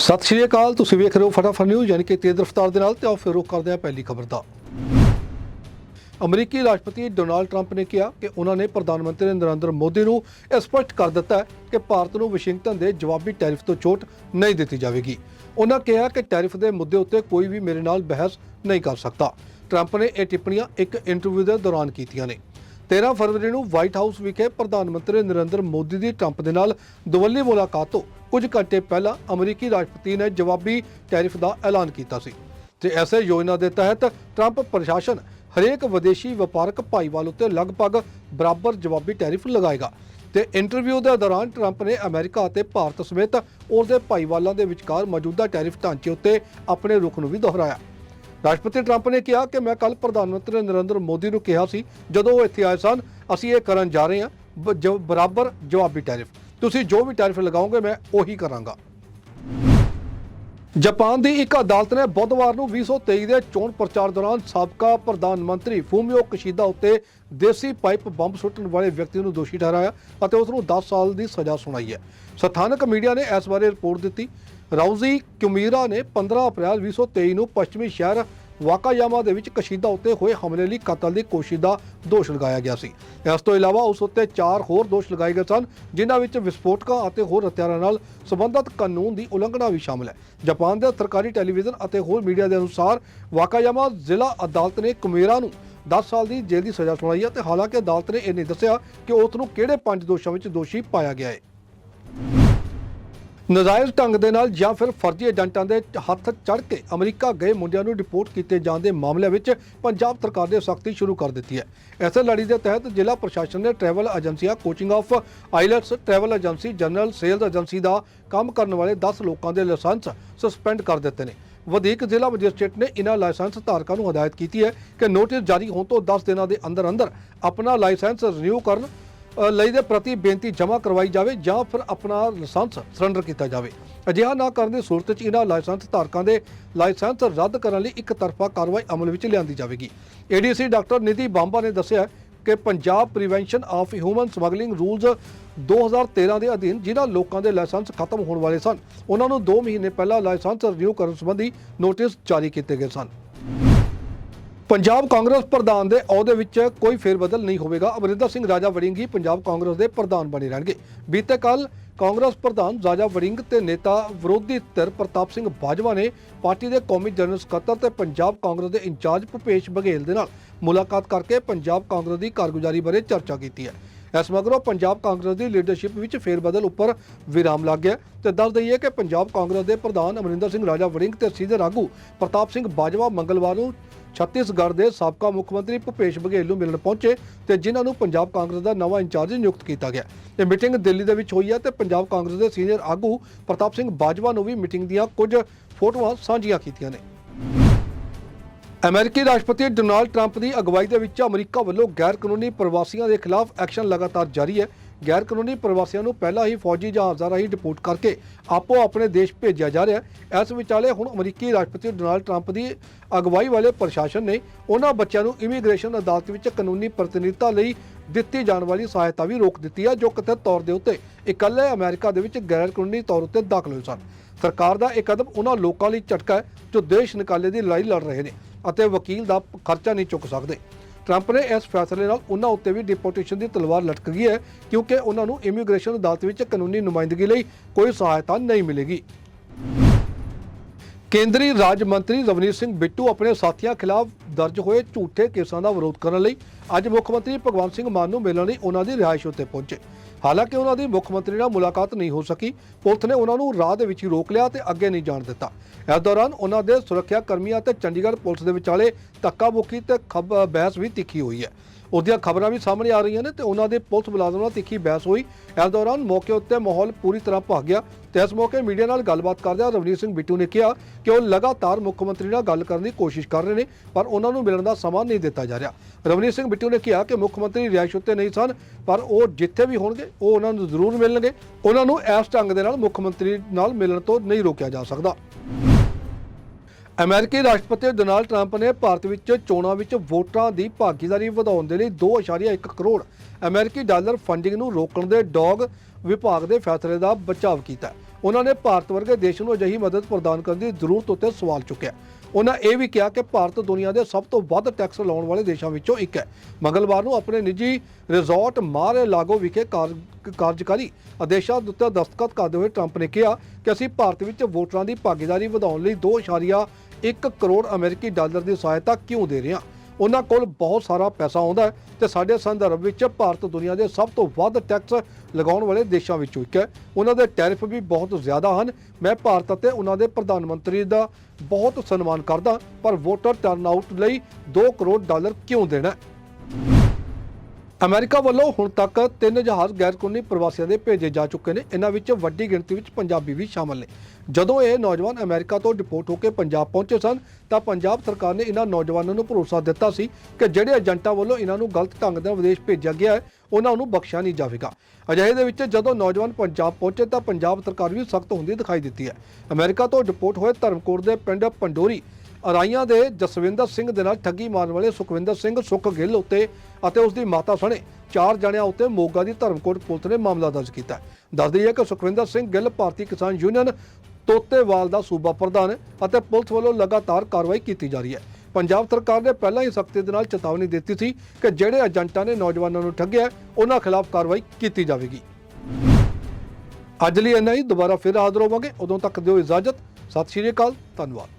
ਸਤਿ ਸ਼੍ਰੀ ਅਕਾਲ, ਤੁਸੀਂ ਵੇਖ ਰਹੇ ਹੋ ਫਟਾਫਟ ਨਿਊਜ਼ ਯਾਨੀ ਕਿ ਤੇਜ਼ ਰਫ਼ਤਾਰ ਦੇ ਨਾਲ ਤੇ ਆਓ ਫਿਰ ਰੁਕ ਕਰਦੇ ਹਾਂ ਪਹਿਲੀ ਖਬਰ ਦਾ। ਅਮਰੀਕੀ ਰਾਸ਼ਟਰਪਤੀ ਡੋਨਾਲਡ ਟਰੰਪ ਨੇ ਕਿਹਾ ਕਿ ਉਹਨਾਂ ਨੇ ਪ੍ਰਧਾਨ ਮੰਤਰੀ ਨਰਿੰਦਰ ਮੋਦੀ ਨੂੰ ਇਹ ਸਪਸ਼ਟ ਕਰ ਦਿੱਤਾ ਹੈ ਕਿ ਭਾਰਤ ਨੂੰ ਵਾਸ਼ਿੰਗਟਨ ਦੇ ਜਵਾਬੀ ਟੈਰਿਫ ਤੋਂ ਛੋਟ ਨਹੀਂ ਦਿੱਤੀ ਜਾਵੇਗੀ। ਉਹਨਾਂ ਕਿਹਾ ਕਿ ਟੈਰਿਫ ਦੇ ਮੁੱਦੇ ਉੱਤੇ ਕੋਈ ਵੀ ਮੇਰੇ ਨਾਲ ਬਹਿਸ ਨਹੀਂ ਕਰ ਸਕਦਾ। ਟਰੰਪ ਨੇ ਇਹ ਟਿੱਪਣੀਆਂ ਇੱਕ ਇੰਟਰਵਿਊ ਦੇ ਦੌਰਾਨ ਕੀਤੀਆਂ ਨੇ। 13 ਫਰਵਰੀ ਨੂੰ ਵਾਈਟ ਹਾਊਸ ਵਿਖੇ ਪ੍ਰਧਾਨ ਮੰਤਰੀ ਨਰਿੰਦਰ ਮੋਦੀ ਦੀ ਟਰੰਪ ਦੇ ਨਾਲ ਦੁਵੱਲੀ ਮੁਲਾਕਾਤ ਤੋਂ ਕੁਝ ਘੰਟੇ ਪਹਿਲਾਂ ਅਮਰੀਕੀ ਰਾਸ਼ਟਰਪਤੀ ਨੇ ਜਵਾਬੀ ਟੈਰਿਫ ਦਾ ਐਲਾਨ ਕੀਤਾ ਸੀ। ਤੇ ਐਸੇ ਯੋਜਨਾ ਦੇ ਤਹਿਤ ਟਰੰਪ ਪ੍ਰਸ਼ਾਸਨ ਹਰੇਕ ਵਿਦੇਸ਼ੀ ਵਪਾਰਕ ਭਾਈਵਾਲ ਉੱਤੇ ਲਗਭਗ ਬਰਾਬਰ ਜਵਾਬੀ ਟੈਰਿਫ ਲਗਾਏਗਾ। ਤੇ ਇੰਟਰਵਿਊ ਦੇ ਦੌਰਾਨ ਟਰੰਪ ਨੇ ਅਮਰੀਕਾ ਅਤੇ ਭਾਰਤ ਸਮੇਤ ਉਸਦੇ ਭਾਈਵਾਲਾਂ ਦੇ ਵਿਚਕਾਰ ਮੌਜੂਦਾ ਟੈਰਿਫ ਢਾਂਚੇ ਉੱਤੇ ਆਪਣੇ ਰੁਖ ਨੂੰ ਵੀ ਦੁਹਰਾਇਆ। ਰਾਸ਼ਟਰਪਤੀ ਟਰੰਪ ਨੇ ਕਿਹਾ ਕਿ ਮੈਂ ਕੱਲ ਪ੍ਰਧਾਨ ਮੰਤਰੀ ਨਰਿੰਦਰ ਮੋਦੀ ਨੂੰ ਕਿਹਾ ਸੀ, ਜਦੋਂ ਉਹ ਇੱਥੇ ਆਏ ਸਨ, ਅਸੀਂ ਇਹ ਕਰਨ ਜਾ ਰਹੇ ਹਾਂ। ਬਰਾਬਰ ਜਵਾਬੀ ਟੈਰਿਫ। ਤੁਸੀਂ ਜੋ ਵੀ ਟੈਰਿਫ ਲਗਾਓਗੇ, ਮੈਂ ਉਹੀ ਕਰਾਂਗਾ। ਜਾਪਾਨ ਦੀ ਇੱਕ ਅਦਾਲਤ ਨੇ ਬੁੱਧਵਾਰ ਨੂੰ 2023 ਦੇ ਚੋਣ ਪ੍ਰਚਾਰ ਦੌਰਾਨ ਸਾਬਕਾ ਪ੍ਰਧਾਨ ਮੰਤਰੀ ਫੂਮਿਓ ਕਸ਼ੀਦਾ ਉੱਤੇ ਦੇਸੀ ਪਾਈਪ ਬੰਬ ਸੁੱਟਣ ਵਾਲੇ ਵਿਅਕਤੀ ਨੂੰ ਦੋਸ਼ੀ ਠਹਿਰਾਇਆ ਅਤੇ ਉਸ ਨੂੰ 10 ਸਾਲ ਦੀ ਸਜ਼ਾ ਸੁਣਾਈ ਹੈ। ਸਥਾਨਕ ਮੀਡੀਆ ਨੇ ਇਸ ਬਾਰੇ ਰਿਪੋਰਟ ਦਿੱਤੀ। ਰਾਉਜ਼ੀ ਕਿਮੀਰਾ ਨੇ 15 ਅਪ੍ਰੈਲ 2023 ਨੂੰ ਪੱਛਮੀ ਸ਼ਹਿਰ ਵਾਕਾਯਾਮਾ ਦੇ ਵਿੱਚ ਕਸ਼ੀਦਾ ਉੱਤੇ ਹੋਏ ਹਮਲੇ ਲਈ ਕਤਲ ਦੀ ਕੋਸ਼ਿਸ਼ ਦਾ ਦੋਸ਼ ਲਗਾਇਆ ਗਿਆ ਸੀ। ਇਸ ਤੋਂ ਇਲਾਵਾ ਉਸ ਉੱਤੇ ਚਾਰ ਹੋਰ ਦੋਸ਼ ਲਗਾਏ ਗਏ ਸਨ, ਜਿਨ੍ਹਾਂ ਵਿੱਚ ਵਿਸਫੋਟਕਾਂ ਅਤੇ ਹੋਰ ਹਥਿਆਰਾਂ ਨਾਲ ਸੰਬੰਧਿਤ ਕਾਨੂੰਨ ਦੀ ਉਲੰਘਣਾ ਵੀ ਸ਼ਾਮਲ ਹੈ। ਜਾਪਾਨ ਦੇ ਸਰਕਾਰੀ ਟੈਲੀਵਿਜ਼ਨ ਅਤੇ ਹੋਰ ਮੀਡੀਆ ਦੇ ਅਨੁਸਾਰ ਵਾਕਾਯਾਮਾ ਜ਼ਿਲ੍ਹਾ ਅਦਾਲਤ ਨੇ ਕੁਮੇਰਾ ਨੂੰ 10 ਸਾਲ ਦੀ ਜੇਲ੍ਹ ਦੀ ਸਜ਼ਾ ਸੁਣਾਈ ਹੈ ਤੇ ਹਾਲਾਂਕਿ ਅਦਾਲਤ ਨੇ ਇਹ ਨਹੀਂ ਦੱਸਿਆ ਕਿ ਉਸ ਨੂੰ ਕਿਹੜੇ ਪੰਜ ਦੋਸ਼ਾਂ ਵਿੱਚ ਦੋਸ਼ੀ ਪਾਇਆ ਗਿਆ ਹੈ। ਨਜਾਇਜ਼ ਢੰਗ ਦੇ ਨਾਲ ਜਾਂ ਫਿਰ ਫਰਜ਼ੀ ਏਜੰਟਾਂ ਦੇ ਹੱਥ ਚੜ੍ਹ ਕੇ ਅਮਰੀਕਾ ਗਏ ਮੁੰਡਿਆਂ ਨੂੰ ਰਿਪੋਰਟ ਕੀਤੇ ਜਾਣ ਦੇ ਮਾਮਲਿਆਂ ਵਿੱਚ ਪੰਜਾਬ ਸਰਕਾਰ ਨੇ ਸਖਤੀ ਸ਼ੁਰੂ ਕਰ ਦਿੱਤੀ ਹੈ। ਐਸੇ ਲੜੀ ਦੇ ਤਹਿਤ ਜ਼ਿਲ੍ਹਾ ਪ੍ਰਸ਼ਾਸਨ ਨੇ ਟਰੈਵਲ ਏਜੰਸੀਆਂ coaching of IELTS travel agency general sales agency ਦਾ ਕੰਮ ਕਰਨ ਵਾਲੇ 10 ਲੋਕਾਂ ਦੇ ਲਾਇਸੈਂਸ ਸਸਪੈਂਡ ਕਰ ਦਿੱਤੇ ਨੇ। ਵਧੀਕ ਜ਼ਿਲ੍ਹਾ ਮੈਜਿਸਟ੍ਰੇਟ ਨੇ ਇਹਨਾਂ ਲਾਇਸੈਂਸ ਧਾਰਕਾਂ ਨੂੰ ਹਦਾਇਤ ਕੀਤੀ ਹੈ ਕਿ ਨੋਟਿਸ ਜਾਰੀ ਹੋਣ ਤੋਂ 10 ਦਿਨਾਂ ਦੇ ਅੰਦਰ ਅੰਦਰ ਆਪਣਾ ਲਾਇਸੈਂਸ ਰਿਨਿਊ ਕਰਨ ਲਈ ਦੇ ਪ੍ਰਤੀ ਬੇਨਤੀ ਜਮ੍ਹਾਂ ਕਰਵਾਈ ਜਾਵੇ ਜਾਂ ਫਿਰ ਆਪਣਾ ਲਾਇਸੈਂਸ ਸਰੈਂਡਰ ਕੀਤਾ ਜਾਵੇ। ਅਜਿਹਾ ਨਾ ਕਰਨ ਦੀ ਸੂਰਤ 'ਚ ਇਹਨਾਂ ਲਾਇਸੈਂਸ ਧਾਰਕਾਂ ਦੇ ਲਾਇਸੈਂਸ ਰੱਦ ਕਰਨ ਲਈ ਇੱਕ ਤਰਫਾ ਕਾਰਵਾਈ ਅਮਲ ਵਿੱਚ ਲਿਆਂਦੀ ਜਾਵੇਗੀ। ਏਡੀਸੀ ਡਾਕਟਰ ਨਿਧੀ ਬਾਂਬਾ ਨੇ ਦੱਸਿਆ ਕਿ Punjab prevention of human smuggling rules 2013 ਦੇ ਅਧੀਨ ਜਿਨ੍ਹਾਂ ਲੋਕਾਂ ਦੇ ਲਾਇਸੈਂਸ ਖਤਮ ਹੋਣ ਵਾਲੇ ਸਨ, ਉਹਨਾਂ ਨੂੰ 2 ਮਹੀਨੇ ਪਹਿਲਾਂ ਲਾਇਸੈਂਸ ਰਿਨਿਊ ਕਰਨ ਸੰਬੰਧੀ ਨੋਟਿਸ ਜਾਰੀ ਕੀਤੇ ਗਏ ਸਨ। ਪੰਜਾਬ ਕਾਂਗਰਸ ਪ੍ਰਧਾਨ ਦੇ ਅਹੁਦੇ ਵਿੱਚ ਕੋਈ ਫੇਰਬਦਲ ਨਹੀਂ ਹੋਵੇਗਾ। ਅਮਰਿੰਦਰ ਸਿੰਘ ਰਾਜਾ ਵੜਿੰਗ ਹੀ ਪੰਜਾਬ ਕਾਂਗਰਸ ਦੇ ਪ੍ਰਧਾਨ ਬਣੇ ਰਹਿਣਗੇ। ਬੀਤੇ ਕੱਲ ਕਾਂਗਰਸ ਪ੍ਰਧਾਨ ਰਾਜਾ ਵੜਿੰਗ ਤੇ ਨੇਤਾ ਵਿਰੋਧੀ ਧਿਰ ਪ੍ਰਤਾਪ ਸਿੰਘ ਬਾਜਵਾ ਨੇ ਪਾਰਟੀ ਦੇ ਕੌਮੀ ਜਨਰਲ ਸਕੱਤਰ ਤੇ ਪੰਜਾਬ ਕਾਂਗਰਸ ਦੇ ਇੰਚਾਰਜ ਭੁਪੇਸ਼ ਬਘੇਲ ਦੇ ਨਾਲ ਮੁਲਾਕਾਤ ਕਰਕੇ ਪੰਜਾਬ ਕਾਂਗਰਸ ਦੀ ਕਾਰਗੁਜ਼ਾਰੀ ਬਾਰੇ ਚਰਚਾ ਕੀਤੀ ਹੈ। ਇਸ ਮਗਰੋਂ ਪੰਜਾਬ ਕਾਂਗਰਸ ਦੀ ਲੀਡਰਸ਼ਿਪ ਵਿੱਚ ਫੇਰਬਦਲ ਉੱਪਰ ਵਿਰਾਮ ਲੱਗ ਗਿਆ ਤੇ ਦੱਸ ਦਈਏ ਕਿ ਪੰਜਾਬ ਕਾਂਗਰਸ ਦੇ ਪ੍ਰਧਾਨ ਅਮਰਿੰਦਰ ਸਿੰਘ ਰਾਜਾ ਵੜਿੰਗ ਤੇ ਸੀਨੀਅਰ ਆਗੂ ਪ੍ਰਤਾਪ ਸਿੰਘ ਬਾਜਵਾ ਮੰਗਲਵਾਰ ਨੂੰ ਛੱਤੀਸਗੜ੍ਹ ਦੇ ਸਾਬਕਾ ਮੁੱਖ ਮੰਤਰੀ ਭੁਪੇਸ਼ ਬਘੇਲ ਨੂੰ ਮਿਲਣ ਪਹੁੰਚੇ ਤੇ ਜਿਨ੍ਹਾਂ ਨੂੰ ਪੰਜਾਬ ਕਾਂਗਰਸ ਦਾ ਨਵਾਂ ਇੰਚਾਰਜ ਨਿਯੁਕਤ ਕੀਤਾ ਗਿਆ। ਇਹ ਮੀਟਿੰਗ ਦਿੱਲੀ ਦੇ ਵਿੱਚ ਹੋਈ ਹੈ ਤੇ ਪੰਜਾਬ ਕਾਂਗਰਸ ਦੇ ਸੀਨੀਅਰ ਆਗੂ ਪ੍ਰਤਾਪ ਸਿੰਘ ਬਾਜਵਾ ਨੂੰ ਵੀ ਮੀਟਿੰਗ ਦੀਆਂ ਕੁਝ ਫੋਟੋਆਂ ਸਾਂਝੀਆਂ ਕੀਤੀਆਂ ਨੇ। ਅਮਰੀਕੀ ਰਾਸ਼ਟਰਪਤੀ ਡੋਨਾਲਡ ਟਰੰਪ ਦੀ ਅਗਵਾਈ ਦੇ ਵਿੱਚ ਅਮਰੀਕਾ ਵੱਲੋਂ ਗੈਰ ਕਾਨੂੰਨੀ ਪ੍ਰਵਾਸੀਆਂ ਦੇ ਖਿਲਾਫ ਐਕਸ਼ਨ ਲਗਾਤਾਰ ਜਾਰੀ ਹੈ। ਗੈਰ ਕਾਨੂੰਨੀ ਪ੍ਰਵਾਸੀਆਂ ਨੂੰ ਪਹਿਲਾਂ ਹੀ ਫੌਜੀ ਜਹਾਜ਼ਾਂ ਰਾਹੀਂ ਡਿਪੋਰਟ ਕਰਕੇ ਆਪੋ ਆਪਣੇ ਦੇਸ਼ ਭੇਜਿਆ ਜਾ ਰਿਹਾ ਹੈ। ਇਸ ਵਿਚਾਲੇ ਹੁਣ ਅਮਰੀਕੀ ਰਾਸ਼ਟਰਪਤੀ ਡੋਨਾਲਡ ਟਰੰਪ ਦੀ ਅਗਵਾਈ ਵਾਲੇ ਪ੍ਰਸ਼ਾਸਨ ਨੇ ਉਹਨਾਂ ਬੱਚਿਆਂ ਨੂੰ ਇਮੀਗ੍ਰੇਸ਼ਨ ਅਦਾਲਤ ਵਿੱਚ ਕਾਨੂੰਨੀ ਪ੍ਰਤੀਨਿਧਤਾ ਲਈ ਦਿੱਤੀ ਜਾਣ ਵਾਲੀ ਸਹਾਇਤਾ ਵੀ ਰੋਕ ਦਿੱਤੀ ਹੈ, ਜੋ ਕਥਿਤ ਤੌਰ ਦੇ ਉੱਤੇ ਇਕੱਲੇ ਅਮਰੀਕਾ ਦੇ ਵਿੱਚ ਗੈਰ ਕਾਨੂੰਨੀ ਤੌਰ ਉੱਤੇ ਦਾਖਲ ਹੋਏ ਸਨ। ਸਰਕਾਰ ਦਾ ਇਹ ਕਦਮ ਉਹਨਾਂ ਲੋਕਾਂ ਲਈ ਝਟਕਾ ਹੈ ਜੋ ਦੇਸ਼ ਨਿਕਾਲੇ ਦੀ ਲੜਾਈ ਲੜ ਰਹੇ ਨੇ ਅਤੇ ਵਕੀਲ ਦਾ ਖਰਚਾ ਨਹੀਂ ਚੁੱਕ ਸਕਦੇ। ਟਰੰਪ ਨੇ ਇਸ ਫੈਸਲੇ ਨਾਲ ਉਹਨਾਂ ਉੱਤੇ ਵੀ ਡਿਪੋਰਟੇਸ਼ਨ ਦੀ ਤਲਵਾਰ ਲਟਕ ਗਈ ਹੈ, ਕਿਉਂਕਿ ਉਹਨਾਂ ਨੂੰ ਇਮੀਗ੍ਰੇਸ਼ਨ ਅਦਾਲਤ ਵਿੱਚ ਕਾਨੂੰਨੀ ਨੁਮਾਇੰਦਗੀ ਲਈ ਕੋਈ ਸਹਾਇਤਾ ਨਹੀਂ ਮਿਲੇਗੀ। ਕੇਂਦਰੀ ਰਾਜ ਮੰਤਰੀ ਰਵਨੀਤ ਸਿੰਘ ਬਿੱਟੂ ਆਪਣੇ ਸਾਥੀਆਂ ਖਿਲਾਫ ਦਰਜ ਹੋਏ ਝੂਠੇ ਕੇਸਾਂ ਦਾ ਵਿਰੋਧ ਕਰਨ ਲਈ ਅੱਜ ਮੁੱਖ ਮੰਤਰੀ ਭਗਵੰਤ ਸਿੰਘ ਮਾਨ ਨੂੰ ਮਿਲਣ ਲਈ ਉਹਨਾਂ ਦੀ ਰਿਹਾਇਸ਼ ਉੱਤੇ ਪਹੁੰਚੇ। ਹਾਲਾਂਕਿ ਉਹਨਾਂ ਦੀ ਮੁੱਖ ਮੰਤਰੀ ਨਾਲ ਮੁਲਾਕਾਤ ਨਹੀਂ ਹੋ ਸਕੀ। ਪੁਲਿਸ ਨੇ ਉਹਨਾਂ ਨੂੰ ਰਾਹ ਦੇ ਵਿੱਚ ਹੀ ਰੋਕ ਲਿਆ ਤੇ ਅੱਗੇ ਨਹੀਂ ਜਾਣ ਦਿੱਤਾ। ਇਸ ਦੌਰਾਨ ਉਹਨਾਂ ਦੇ ਸੁਰੱਖਿਆ ਕਰਮੀਆਂ ਅਤੇ ਚੰਡੀਗੜ੍ਹ ਪੁਲਿਸ ਦੇ ਵਿਚਾਲੇ ਧੱਕਾ ਮੁੱਕੀ ਤੇ ਖਬ ਬਹਿਸ ਵੀ ਤਿੱਖੀ ਹੋਈ ਹੈ। ਉਸ ਦੀਆਂ ਖਬਰਾਂ ਵੀ ਸਾਹਮਣੇ ਆ ਰਹੀਆਂ ਨੇ ਤੇ ਉਹਨਾਂ ਦੇ ਪੁਲਿਸ ਮੁਲਾਜ਼ਮਾਂ ਨਾਲ ਤਿੱਖੀ ਬਹਿਸ ਹੋਈ। ਇਸ ਦੌਰਾਨ ਮੌਕੇ ਉੱਤੇ ਮਾਹੌਲ ਪੂਰੀ ਤਰ੍ਹਾਂ ਭਖ ਗਿਆ ਤੇ ਇਸ ਮੌਕੇ ਮੀਡੀਆ ਨਾਲ ਗੱਲਬਾਤ ਕਰਦਿਆਂ ਰਵਨੀਤ ਸਿੰਘ ਬਿੱਟੂ ਨੇ ਕਿਹਾ ਕਿ ਉਹ ਲਗਾਤਾਰ ਮੁੱਖ ਮੰਤਰੀ ਨਾਲ ਗੱਲ ਕਰਨ ਦੀ ਕੋਸ਼ਿਸ਼ ਕਰ ਰਹੇ ਨੇ, ਪਰ ਉਹਨਾਂ ਨੂੰ ਮਿਲਣ ਦਾ ਸਮਾਂ ਨਹੀਂ ਦਿੱਤਾ ਜਾ ਰਿਹਾ। ਰਵਨੀਤ ਸਿੰਘ ਬਿੱਟੂ ਨੇ ਕਿਹਾ ਕਿ ਮੁੱਖ ਮੰਤਰੀ ਰਿਹਾਇਸ਼ ਉੱਤੇ ਨਹੀਂ ਸਨ, ਪਰ ਉਹ ਜਿੱਥੇ ਵੀ ਹੋਣਗੇ, ਉਹ ਉਹਨਾਂ ਨੂੰ ਜ਼ਰੂਰ ਮਿਲਣਗੇ। ਉਹਨਾਂ ਨੂੰ ਇਸ ਢੰਗ ਦੇ ਨਾਲ ਮੁੱਖ ਮੰਤਰੀ ਨਾਲ ਮਿਲਣ ਤੋਂ ਨਹੀਂ ਰੋਕਿਆ ਜਾ ਸਕਦਾ। ਅਮਰੀਕੀ ਰਾਸ਼ਟਰਪਤੀ ਡੋਨਾਲਡ ਟਰੰਪ ਨੇ ਭਾਰਤ ਵਿੱਚ ਚੋਣਾਂ ਵਿੱਚ ਵੋਟਰਾਂ ਦੀ ਭਾਗੀਦਾਰੀ ਵਧਾਉਣ ਦੇ ਲਈ 2.1 ਕਰੋੜ ਅਮਰੀਕੀ ਡਾਲਰ ਫੰਡਿੰਗ ਨੂੰ ਰੋਕਣ ਦੇ ਡੌਗ ਵਿਭਾਗ ਦੇ ਫੈਸਲੇ ਦਾ ਬਚਾਅ ਕੀਤਾ। ਉਹਨਾਂ ਨੇ ਭਾਰਤ ਵਰਗੇ ਦੇਸ਼ ਨੂੰ ਅਜਿਹੀ ਮਦਦ ਪ੍ਰਦਾਨ ਕਰਨ ਦੀ ਜ਼ਰੂਰਤ ਉੱਤੇ ਸਵਾਲ ਚੁੱਕਿਆ। ਉਹਨਾਂ ਇਹ ਵੀ ਕਿਹਾ ਕਿ ਭਾਰਤ ਦੁਨੀਆ ਦੇ ਸਭ ਤੋਂ ਵੱਧ ਟੈਕਸ ਲਾਉਣ ਵਾਲੇ ਦੇਸ਼ਾਂ ਵਿੱਚੋਂ ਇੱਕ ਹੈ। ਮੰਗਲਵਾਰ ਨੂੰ ਆਪਣੇ ਨਿੱਜੀ ਰਿਜ਼ੋਰਟ ਮਾਰੇ ਲਾਗੋ ਵਿਖੇ ਕਾਰਜਕਾਰੀ ਆਦੇਸ਼ਾਂ ਉੱਤੇ ਦਸਤਖਤ ਕਰਦੇ ਹੋਏ ਟਰੰਪ ਨੇ ਕਿਹਾ ਕਿ ਅਸੀਂ ਭਾਰਤ ਵਿੱਚ ਵੋਟਰਾਂ ਦੀ ਭਾਗੀਦਾਰੀ ਵਧਾਉਣ ਲਈ 2.1 ਕਰੋੜ ਅਮਰੀਕੀ ਡਾਲਰ ਦੀ ਸਹਾਇਤਾ ਕਿਉਂ ਦੇ ਰਹੇ ਹਾਂ ਉਹਨਾਂ ਕੋਲ ਬਹੁਤ ਸਾਰਾ ਪੈਸਾ ਆਉਂਦਾ ਹੈ ਤੇ ਸਾਡੇ ਸੰਦਰਭ ਵਿੱਚ ਭਾਰਤ ਦੁਨੀਆ ਦੇ ਸਭ ਤੋਂ ਵੱਧ ਟੈਕਸ ਲਗਾਉਣ ਵਾਲੇ ਦੇਸ਼ਾਂ ਵਿੱਚੋਂ ਇੱਕ ਹੈ। ਉਹਨਾਂ ਦੇ ਟੈਰਿਫ ਵੀ ਬਹੁਤ ਜ਼ਿਆਦਾ ਹਨ। ਮੈਂ ਭਾਰਤ ਅਤੇ ਉਹਨਾਂ ਦੇ ਪ੍ਰਧਾਨ ਮੰਤਰੀ ਦਾ ਬਹੁਤ ਸਨਮਾਨ ਕਰਦਾ ਪਰ ਵੋਟਰ ਟਰਨਆਊਟ ਲਈ 2 ਕਰੋੜ ਡਾਲਰ ਕਿਉਂ ਦੇਣਾ ਅਮਰੀਕਾ ਵੱਲੋਂ ਹੁਣ ਤੱਕ ਤਿੰਨ ਜਹਾਜ਼ ਗੈਰਕਾਨੂੰਨੀ ਪ੍ਰਵਾਸੀਆਂ ਦੇ ਭੇਜੇ ਜਾ ਚੁੱਕੇ ਨੇ। ਇਹਨਾਂ ਵਿੱਚ ਵੱਡੀ ਗਿਣਤੀ ਵਿੱਚ ਪੰਜਾਬੀ ਵੀ ਸ਼ਾਮਲ ਨੇ। ਜਦੋਂ ਇਹ ਨੌਜਵਾਨ ਅਮਰੀਕਾ ਤੋਂ ਡਿਪੋਰਟ ਹੋ ਕੇ ਪੰਜਾਬ ਪਹੁੰਚੇ ਸਨ, ਤਾਂ ਪੰਜਾਬ ਸਰਕਾਰ ਨੇ ਇਹਨਾਂ ਨੌਜਵਾਨਾਂ ਨੂੰ ਭਰੋਸਾ ਦਿੱਤਾ ਸੀ ਕਿ ਜਿਹੜੇ ਏਜੰਟਾਂ ਵੱਲੋਂ ਇਹਨਾਂ ਨੂੰ ਗਲਤ ਢੰਗ ਨਾਲ ਵਿਦੇਸ਼ ਭੇਜਿਆ ਗਿਆ ਹੈ, ਉਹਨਾਂ ਨੂੰ ਬਖਸ਼ਿਆ ਨਹੀਂ ਜਾਵੇਗਾ। ਅਜਿਹੇ ਦੇ ਵਿੱਚ ਜਦੋਂ ਨੌਜਵਾਨ ਪੰਜਾਬ ਪਹੁੰਚੇ, ਤਾਂ ਪੰਜਾਬ ਸਰਕਾਰ ਵੀ ਸਖਤ ਹੁੰਦੀ ਦਿਖਾਈ ਦਿੱਤੀ ਹੈ। ਅਮਰੀਕਾ ਤੋਂ ਡਿਪੋਰਟ ਹੋਏ ਧਰਮਕੋਟ ਦੇ ਪਿੰਡ ਪੰਡੋਰੀ ਅਰਾਈਆਂ ਦੇ ਜਸਵਿੰਦਰ ਸਿੰਘ ਦੇ ਨਾਲ ਠੱਗੀ ਮਾਰਨ ਵਾਲੇ ਸੁਖਵਿੰਦਰ ਸਿੰਘ ਸੁਖ ਗਿੱਲ ਉੱਤੇ ਅਤੇ ਉਸ ਦੀ ਮਾਤਾ ਸਣੇ ਚਾਰ ਜਣਿਆਂ ਉੱਤੇ ਮੋਗਾ ਦੀ ਧਰਮਕੋਟ ਪੁਲਿਸ ਨੇ ਮਾਮਲਾ ਦਰਜ ਕੀਤਾ ਹੈ। ਦੱਸਦੀ ਹੈ ਕਿ ਸੁਖਵਿੰਦਰ ਸਿੰਘ ਗਿੱਲ ਭਾਰਤੀ ਕਿਸਾਨ ਯੂਨੀਅਨ ਤੋਤੇਵਾਲ ਦਾ ਸੂਬਾ ਪ੍ਰਧਾਨ ਅਤੇ ਪੁਲਿਸ ਵੱਲੋਂ ਲਗਾਤਾਰ ਕਾਰਵਾਈ ਕੀਤੀ ਜਾ ਰਹੀ ਹੈ। ਪੰਜਾਬ ਸਰਕਾਰ ਨੇ ਪਹਿਲਾਂ ਹੀ ਸਖਤੀ ਦੇ ਨਾਲ ਚੇਤਾਵਨੀ ਦਿੱਤੀ ਸੀ ਕਿ ਜਿਹੜੇ ਏਜੰਟਾਂ ਨੇ ਨੌਜਵਾਨਾਂ ਨੂੰ ਠੱਗਿਆ ਉਹਨਾਂ ਖਿਲਾਫ ਕਾਰਵਾਈ ਕੀਤੀ ਜਾਵੇਗੀ। ਅੱਜ ਲਈ ਇੰਨਾ ਹੀ, ਦੁਬਾਰਾ ਫਿਰ ਹਾਜ਼ਰ ਹੋਵਾਂਗੇ। ਉਦੋਂ ਤੱਕ ਦਿਓ ਇਜਾਜ਼ਤ। ਸਤਿ ਸ਼੍ਰੀ ਅਕਾਲ, ਧੰਨਵਾਦ।